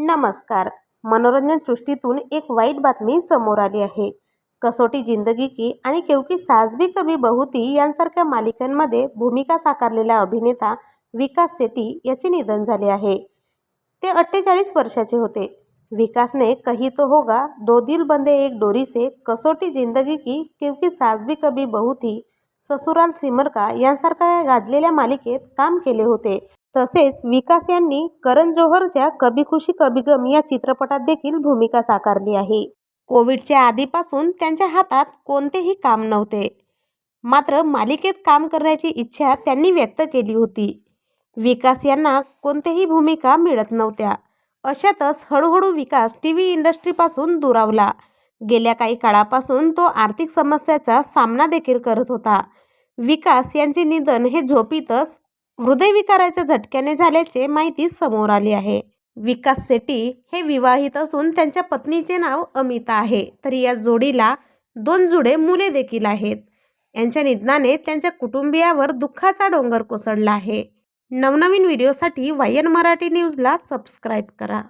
नमस्कार. मनोरंजन सृष्टीतून एक वाईट बातमी समोर आली आहे. कसोटी जिंदगी की आणि केवकी सास भी कभी बहुती यांसारख्या मालिकांमध्ये भूमिका साकारलेला अभिनेता विकास सेटी याचे निधन झाले आहे. ते अठ्ठेचाळीस वर्षाचे होते. विकासने कही तो होगा दो दिल बंदे एक डोरी से कसोटी जिंदगी की केवकी सास भी कभी बहुती ससुराल सिमर का यांसारख्या गाजलेल्या मालिकेत काम केले होते. तसेच विकास यांनी करण जोहरच्या कभी खुशी कभी गम या चित्रपटात देखील भूमिका साकारली आहे. कोविडच्या आधीपासून त्यांच्या हातात कोणतेही काम नव्हते. मात्र मालिकेत काम करण्याची इच्छा त्यांनी व्यक्त केली होती. विकास यांना कोणतेही भूमिका मिळत नव्हत्या. अशातच हळूहळू विकास टी व्ही इंडस्ट्रीपासून दुरावला. गेल्या काही काळापासून तो आर्थिक समस्याचा सामना देखील करत होता. विकास यांचे निधन हे झोपीतच हृदयविकाराच्या झटक्याने झाल्याचे माहिती समोर आली आहे. विकास सेटी हे विवाहित असून त्यांच्या पत्नीचे नाव अमिता आहे. तर या जोडीला दोन जुडे मुले देखील आहेत. यांच्या निधनाने त्यांच्या कुटुंबियावर दुःखाचा डोंगर कोसळला आहे. नवनवीन व्हिडिओसाठी वायन मराठी न्यूजला सबस्क्राईब करा.